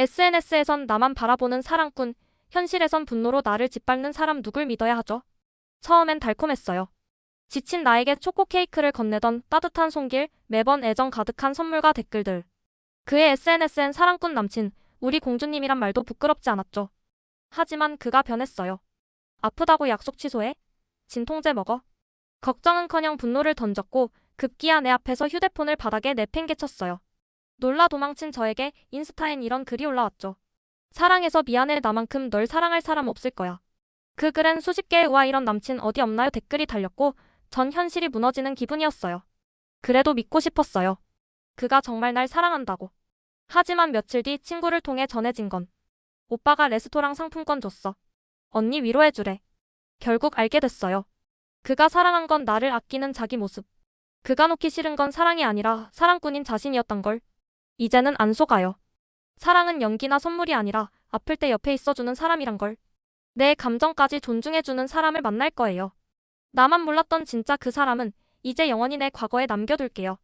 SNS에선 나만 바라보는 사랑꾼, 현실에선 분노로 나를 짓밟는 사람 누굴 믿어야 하죠? 처음엔 달콤했어요. 지친 나에게 초코 케이크를 건네던 따뜻한 손길, 매번 애정 가득한 선물과 댓글들. 그의 SNS엔 사랑꾼 남친, 우리 공주님이란 말도 부끄럽지 않았죠. 하지만 그가 변했어요. 아프다고 약속 취소해? 진통제 먹어? 걱정은커녕 분노를 던졌고 급기야 내 앞에서 휴대폰을 바닥에 내팽개쳤어요. 놀라 도망친 저에게 인스타엔 이런 글이 올라왔죠. 사랑해서 미안해 나만큼 널 사랑할 사람 없을 거야. 그 글엔 수십 개의 우와 이런 남친 어디 없나요 댓글이 달렸고 전 현실이 무너지는 기분이었어요. 그래도 믿고 싶었어요. 그가 정말 날 사랑한다고. 하지만 며칠 뒤 친구를 통해 전해진 건 오빠가 레스토랑 상품권 줬어. 언니 위로해주래. 결국 알게 됐어요. 그가 사랑한 건 나를 아끼는 자기 모습. 그가 놓기 싫은 건 사랑이 아니라 사랑꾼인 자신이었던 걸. 이제는 안 속아요. 사랑은 연기나 선물이 아니라 아플 때 옆에 있어주는 사람이란 걸. 내 감정까지 존중해주는 사람을 만날 거예요. 나만 몰랐던 진짜 그 사람은 이제 영원히 내 과거에 남겨둘게요.